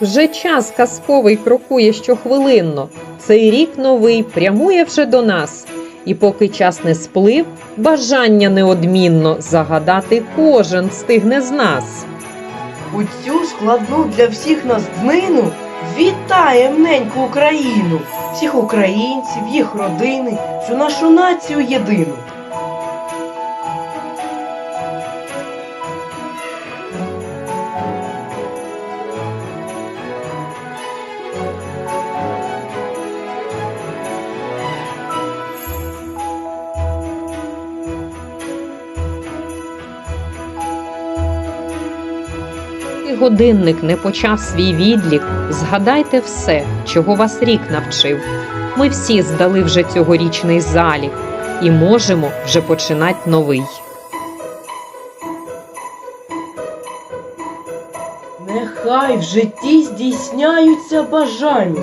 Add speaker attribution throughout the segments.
Speaker 1: Вже час казковий крокує щохвилинно. Цей рік новий прямує вже до нас. І поки час не сплив, бажання неодмінно загадати кожен стигне з нас.
Speaker 2: У цю складну для всіх нас днину вітаєм неньку Україну, всіх українців, їх родини, всю нашу націю єдину.
Speaker 1: І годинник не почав свій відлік, згадайте все, чого вас рік навчив. Ми всі здали вже цьогорічний залік і можемо вже починати новий.
Speaker 2: Нехай в житті здійсняються бажання.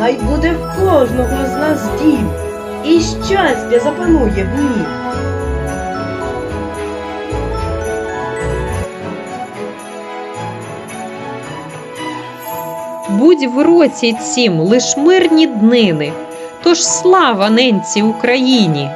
Speaker 2: Хай буде в кожного з нас дім, і щастя запанує в ній.
Speaker 1: Будь в році цім лиш мирні днини. Тож слава ненці Україні!